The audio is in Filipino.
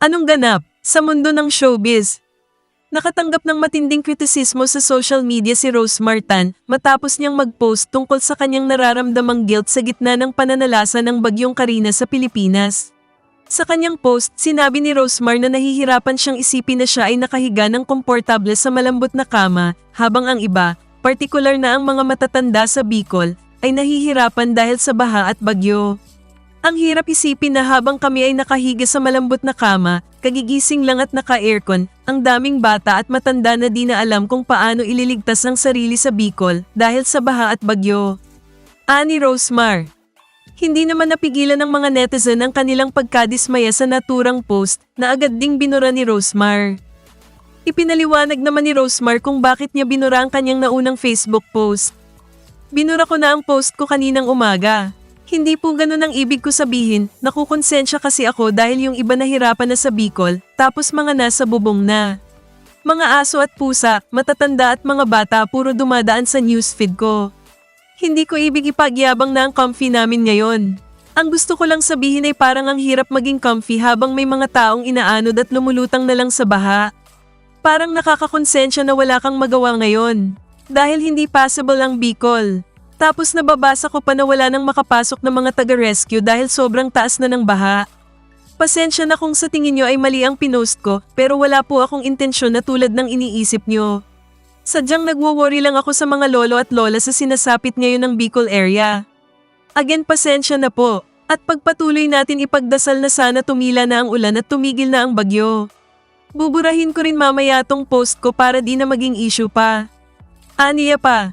Anong ganap sa mundo ng showbiz? Nakatanggap ng matinding kritisismo sa social media si Rose Martan matapos niyang mag-post tungkol sa kanyang nararamdamang guilt sa gitna ng pananalasa ng bagyong Karina sa Pilipinas. Sa kanyang post, sinabi ni Rosemar na nahihirapan siyang isipin na siya ay nakahiga ng komportable sa malambot na kama, habang ang iba, partikular na ang mga matatanda sa Bicol, ay nahihirapan dahil sa baha at bagyo. Ang hirap isipin na habang kami ay nakahiga sa malambot na kama, kagigising lang at naka-aircon, ang daming bata at matanda na di na alam kung paano ililigtas ang sarili sa Bicol dahil sa baha at bagyo. Ani Rosemar hindi naman napigilan ng mga netizen ang kanilang pagkadismaya sa naturang post na agad ding binura ni Rosemar. Ipinaliwanag naman ni Rosemar kung bakit niya binura ang kanyang naunang Facebook post. Binura ko na ang post ko kaninang umaga. Hindi po ganun ang ibig ko sabihin, nakukonsensya kasi ako dahil yung iba nahirapan na sa Bicol, tapos mga nasa bubong na. Mga aso at pusa, matatanda at mga bata puro dumadaan sa newsfeed ko. Hindi ko ibig ipagyabang na ang comfy namin ngayon. Ang gusto ko lang sabihin ay parang ang hirap maging comfy habang may mga taong inaanod at lumulutang na lang sa baha. Parang nakakakonsensya na wala kang magawa ngayon. Dahil hindi possible ang Bicol. Tapos nababasa ko pa na wala nang makapasok ng mga taga-rescue dahil sobrang taas na ng baha. Pasensya na kung sa tingin nyo ay mali ang pinost ko pero wala po akong intensyon na tulad ng iniisip nyo. Sadyang nagwo-worry lang ako sa mga lolo at lola sa sinasapit ngayon ng Bicol area. Again, pasensya na po. At pagpatuloy natin ipagdasal na sana tumila na ang ulan at tumigil na ang bagyo. Buburahin ko rin mamaya tong post ko para di na maging issue pa. Aniya pa,